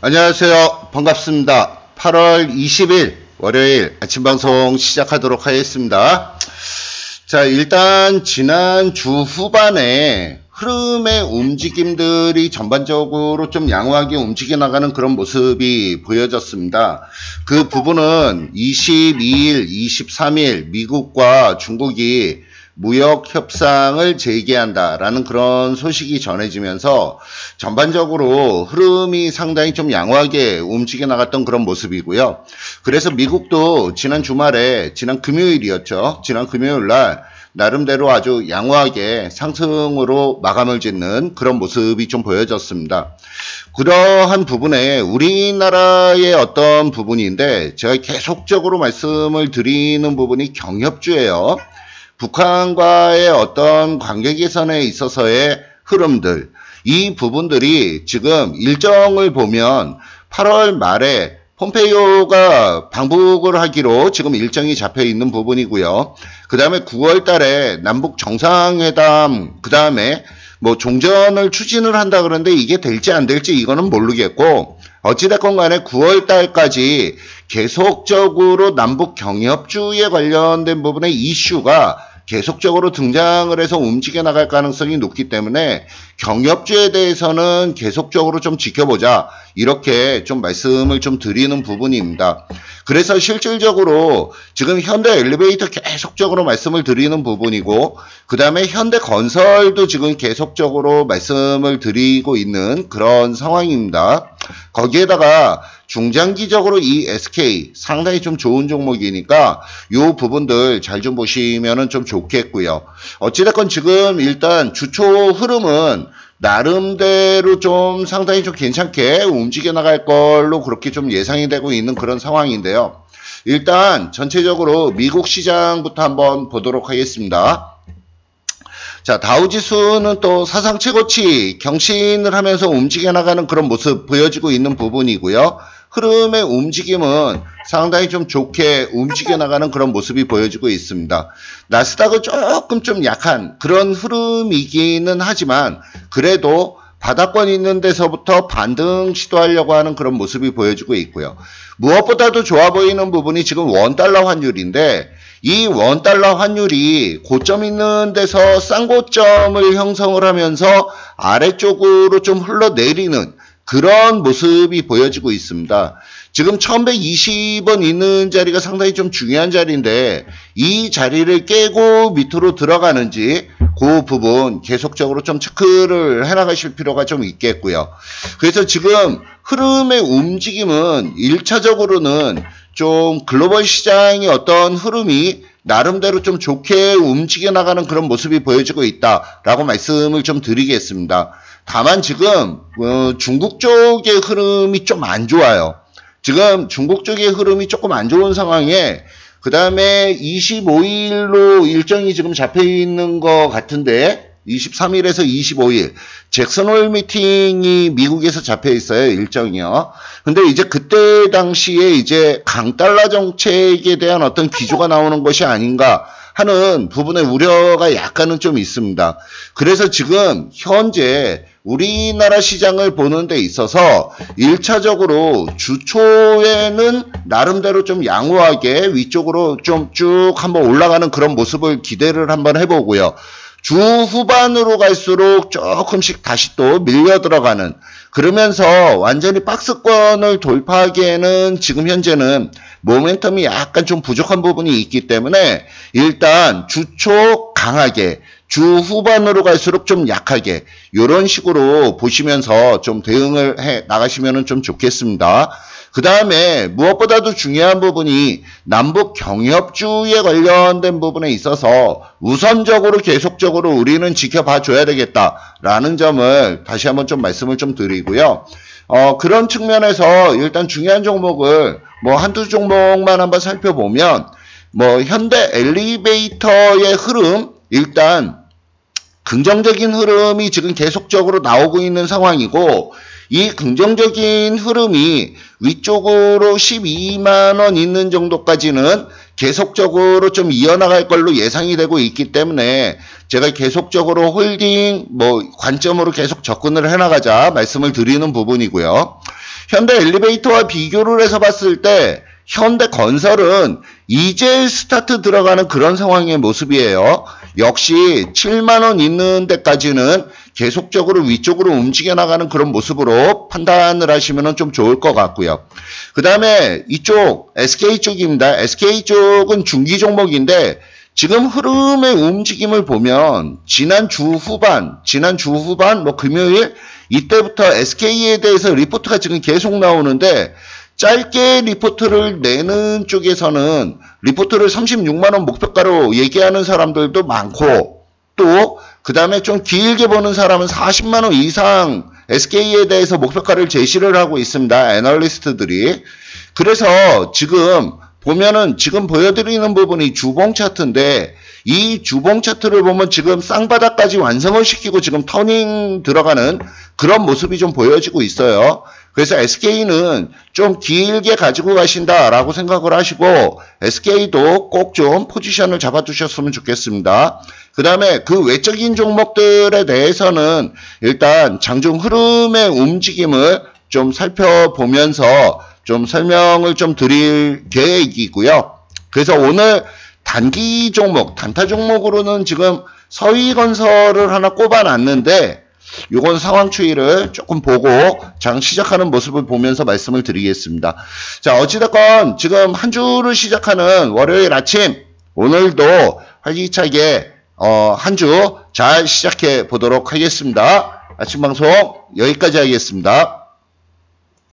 안녕하세요. 반갑습니다. 8월 20일 월요일 아침 방송 시작하도록 하겠습니다. 자, 일단 지난 주 후반에 흐름의 움직임들이 전반적으로 좀 양호하게 움직여 나가는 그런 모습이 보여졌습니다. 그 부분은 22일, 23일 미국과 중국이 무역 협상을 재개한다라는 그런 소식이 전해지면서 전반적으로 흐름이 상당히 좀 양호하게 움직여 나갔던 그런 모습이고요. 그래서 미국도 지난 주말에 지난 금요일이었죠. 지난 금요일 날 나름대로 아주 양호하게 상승으로 마감을 짓는 그런 모습이 좀 보여졌습니다. 그러한 부분에 우리나라의 어떤 부분인데 제가 계속적으로 말씀을 드리는 부분이 경협주예요. 북한과의 어떤 관계 개선에 있어서의 흐름들, 이 부분들이 지금 일정을 보면 8월 말에 폼페이오가 방북을 하기로 지금 일정이 잡혀 있는 부분이고요. 그 다음에 9월 달에 남북 정상회담, 그 다음에 뭐 종전을 추진을 한다 그러는데 이게 될지 안 될지 이거는 모르겠고 어찌됐건 간에 9월 달까지 계속적으로 남북 경협주에 관련된 부분의 이슈가 계속적으로 등장을 해서 움직여 나갈 가능성이 높기 때문에 경협주에 대해서는 계속적으로 좀 지켜보자 이렇게 좀 말씀을 좀 드리는 부분입니다. 그래서 실질적으로 지금 현대 엘리베이터 계속적으로 말씀을 드리는 부분이고 그 다음에 현대 건설도 지금 계속적으로 말씀을 드리고 있는 그런 상황입니다. 거기에다가 중장기적으로 이 SK 상당히 좀 좋은 종목이니까 요 부분들 잘 좀 보시면은 좀 좋겠고요. 어찌됐건 지금 일단 주초 흐름은 나름대로 좀 상당히 좀 괜찮게 움직여 나갈 걸로 그렇게 좀 예상이 되고 있는 그런 상황인데요. 일단 전체적으로 미국 시장부터 한번 보도록 하겠습니다. 자, 다우지수는 또 사상 최고치 경신을 하면서 움직여 나가는 그런 모습 보여지고 있는 부분이고요. 흐름의 움직임은 상당히 좀 좋게 움직여 나가는 그런 모습이 보여지고 있습니다. 나스닥은 조금 좀 약한 그런 흐름이기는 하지만 그래도 바닥권 있는 데서부터 반등 시도하려고 하는 그런 모습이 보여지고 있고요. 무엇보다도 좋아 보이는 부분이 지금 원달러 환율인데 이 원달러 환율이 고점 있는 데서 쌍고점을 형성을 하면서 아래쪽으로 좀 흘러내리는 그런 모습이 보여지고 있습니다. 지금 1120원 있는 자리가 상당히 좀 중요한 자리인데 이 자리를 깨고 밑으로 들어가는지 그 부분 계속적으로 좀 체크를 해나가실 필요가 좀 있겠고요. 그래서 지금 흐름의 움직임은 1차적으로는 좀 글로벌 시장의 어떤 흐름이 나름대로 좀 좋게 움직여 나가는 그런 모습이 보여지고 있다라고 말씀을 좀 드리겠습니다. 다만 지금 어, 중국 쪽의 흐름이 좀 안 좋아요. 지금 중국 쪽의 흐름이 조금 안 좋은 상황에 그 다음에 25일로 일정이 지금 잡혀 있는 것 같은데 23일에서 25일 잭슨홀 미팅이 미국에서 잡혀 있어요 일정이요. 근데 이제 그때 당시에 이제 강달러 정책에 대한 어떤 기조가 나오는 것이 아닌가 하는 부분의 우려가 약간은 좀 있습니다. 그래서 지금 현재 우리나라 시장을 보는 데 있어서 1차적으로 주초에는 나름대로 좀 양호하게 위쪽으로 좀 쭉 한번 올라가는 그런 모습을 기대를 한번 해보고요. 주 후반으로 갈수록 조금씩 다시 또 밀려 들어가는 그러면서 완전히 박스권을 돌파하기에는 지금 현재는 모멘텀이 약간 좀 부족한 부분이 있기 때문에 일단 주초 강하게 주 후반으로 갈수록 좀 약하게 이런 식으로 보시면서 좀 대응을 해 나가시면 좀 좋겠습니다. 그 다음에 무엇보다도 중요한 부분이 남북 경협주에 관련된 부분에 있어서 우선적으로 계속적으로 우리는 지켜봐 줘야 되겠다라는 점을 다시 한번 좀 말씀을 좀 드리고요. 어, 그런 측면에서 일단 중요한 종목을 뭐 한두 종목만 한번 살펴보면 뭐 현대 엘리베이터의 흐름 일단 긍정적인 흐름이 지금 계속적으로 나오고 있는 상황이고 이 긍정적인 흐름이 위쪽으로 12만원 있는 정도까지는 계속적으로 좀 이어나갈 걸로 예상이 되고 있기 때문에 제가 계속적으로 홀딩 뭐 관점으로 계속 접근을 해나가자 말씀을 드리는 부분이고요. 현대 엘리베이터와 비교를 해서 봤을 때 현대 건설은 이제 스타트 들어가는 그런 상황의 모습이에요. 역시 7만원 있는 데까지는 계속적으로 위쪽으로 움직여 나가는 그런 모습으로 판단을 하시면 좀 좋을 것 같고요. 그 다음에 이쪽 SK 쪽입니다. SK 쪽은 중기 종목인데 지금 흐름의 움직임을 보면 지난 주 후반, 지난 주 후반 뭐 금요일 이때부터 SK에 대해서 리포트가 지금 계속 나오는데 짧게 리포트를 내는 쪽에서는 리포트를 36만원 목표가로 얘기하는 사람들도 많고 또 그 다음에 좀 길게 보는 사람은 40만원 이상 SK에 대해서 목표가를 제시를 하고 있습니다. 애널리스트들이. 그래서 지금 보면은 지금 보여드리는 부분이 주봉 차트인데 이 주봉 차트를 보면 지금 쌍바닥까지 완성을 시키고 지금 터닝 들어가는 그런 모습이 좀 보여지고 있어요. 그래서 SK는 좀 길게 가지고 가신다라고 생각을 하시고 SK도 꼭 좀 포지션을 잡아두셨으면 좋겠습니다. 그 다음에 그 외적인 종목들에 대해서는 일단 장중 흐름의 움직임을 좀 살펴보면서 좀 설명을 좀 드릴 계획이고요. 그래서 오늘 단기 종목, 단타 종목으로는 지금 서희건설을 하나 꼽아놨는데 요건 상황 추이를 조금 보고 장 시작하는 모습을 보면서 말씀을 드리겠습니다. 자, 어찌됐건 지금 한 주를 시작하는 월요일 아침 오늘도 활기차게 어, 한 주 잘 시작해 보도록 하겠습니다. 아침 방송 여기까지 하겠습니다.